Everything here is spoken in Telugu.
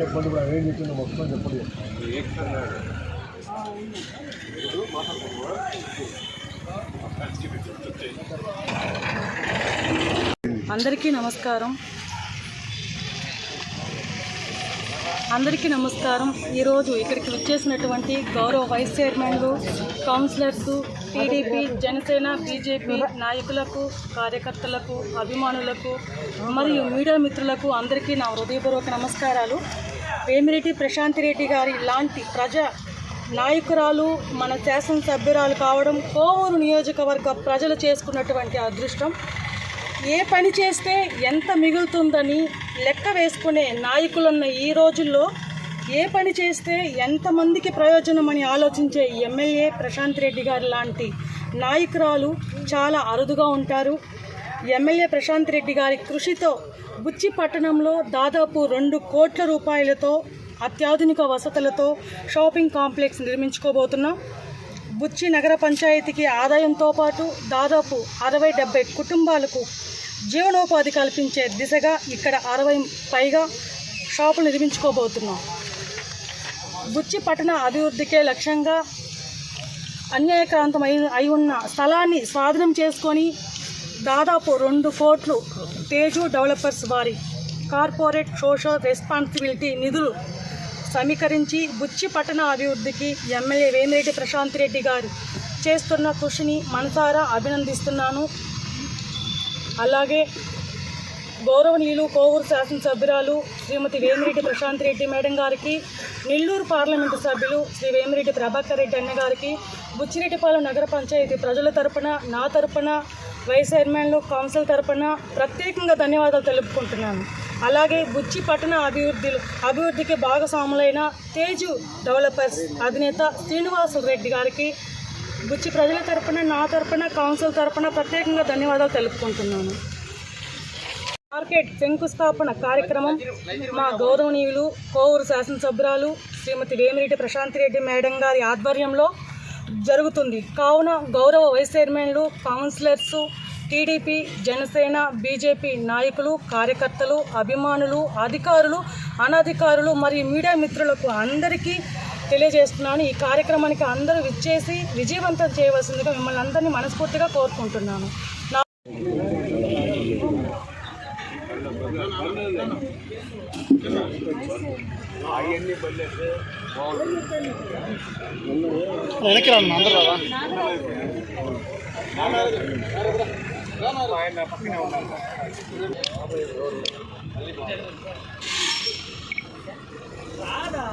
చెప్పండి ఇప్పుడు ఏం మొత్తం చెప్పండి. అందరికీ నమస్కారం. అందరికీ నమస్కారం. ఈరోజు ఇక్కడికి వచ్చేసినటువంటి గౌరవ వైస్ చైర్మన్లు కౌన్సిలర్స్ టీడీపీ జనసేన బీజేపీ నాయకులకు కార్యకర్తలకు అభిమానులకు మరియు మీడియా మిత్రులకు అందరికీ నా హృదయపూర్వక నమస్కారాలు. వేమిరెడ్డి ప్రశాంతి రెడ్డి గారి లాంటి ప్రజా నాయకురాలు మన శాసనసభ్యురాలు కావడం కోవూరు నియోజకవర్గ ప్రజలు చేసుకున్నటువంటి అదృష్టం. ఏ పని చేస్తే ఎంత మిగులుతుందని లెక్క వేసుకునే నాయకులున్న ఈ రోజుల్లో ఏ పని చేస్తే ఎంతమందికి ప్రయోజనం అని ఆలోచించే ఎమ్మెల్యే ప్రశాంత్ రెడ్డి గారు లాంటి నాయకురాలు చాలా అరుదుగా ఉంటారు. ఎమ్మెల్యే ప్రశాంత్ రెడ్డి గారి కృషితో బుచ్చి పట్టణంలో దాదాపు రెండు కోట్ల రూపాయలతో అత్యాధునిక వసతులతో షాపింగ్ కాంప్లెక్స్ నిర్మించుకోబోతున్నాం. బుచ్చి నగర పంచాయతీకి ఆదాయంతో పాటు దాదాపు అరవై డెబ్బై కుటుంబాలకు జీవనోపాధి కల్పించే దిశగా ఇక్కడ అరవై పైగా షాపులు నిర్మించుకోబోతున్నాం. బుచ్చి పట్టణ అభివృద్ధికే లక్ష్యంగా అన్యాయక్రాంతం అయి అయి ఉన్న స్థలాన్ని స్వాధీనం చేసుకొని దాదాపు రెండు కోట్లు తేజు డెవలపర్స్ వారి కార్పొరేట్ సోషల్ రెస్పాన్సిబిలిటీ నిధులు సమీకరించి బుచ్చి పట్టణ అభివృద్ధికి ఎమ్మెల్యే వేమిరెడ్డి ప్రశాంత్ రెడ్డి గారు చేస్తున్న కృషిని మనసారా అభినందిస్తున్నాను. అలాగే గౌరవనీయులు కోవూరు శాసనసభ్యురాలు శ్రీమతి వేమిరెడ్డి ప్రశాంత్ రెడ్డి మేడం గారికి నెల్లూరు పార్లమెంటు సభ్యులు శ్రీ వేమిరెడ్డి ప్రభాకర్ రెడ్డి అన్న గారికి బుచ్చిరెడ్డిపాలెం నగర పంచాయతీ ప్రజల తరపున నా తరపున వైస్ చైర్మన్లు కౌన్సిల్ తరపున ప్రత్యేకంగా ధన్యవాదాలు తెలుపుకుంటున్నాను. అలాగే బుచ్చి పట్టణ అభివృద్ధి అభివృద్ధికి భాగస్వాములైన తేజు డెవలపర్స్ అధినేత శ్రీనివాసు రెడ్డి గారికి బుచ్చి ప్రజల తరపున నా తరపున కౌన్సిల్ తరపున ప్రత్యేకంగా ధన్యవాదాలు తెలుపుకుంటున్నాను. మార్కెట్ శంకుస్థాపన కార్యక్రమం మా గౌరవనీయులు కోవూరు శాసనసభ్యురాలు శ్రీమతి వేమిరెడ్డి ప్రశాంత్ రెడ్డి మేడం గారి ఆధ్వర్యంలో జరుగుతుంది. కావున గౌరవ వైస్ చైర్మన్లు కౌన్సిలర్స్ టీడీపీ జనసేన బీజేపీ నాయకులు కార్యకర్తలు అభిమానులు అధికారులు అనధికారులు మరియు మీడియా మిత్రులకు అందరికీ తెలియజేస్తున్నాను. ఈ కార్యక్రమానికి అందరూ విచ్చేసి విజయవంతం చేయవలసిందిగా మిమ్మల్ని అందరినీ మనస్ఫూర్తిగా కోరుకుంటున్నాను. நினைக்கிறான் வந்துடுறா ராதா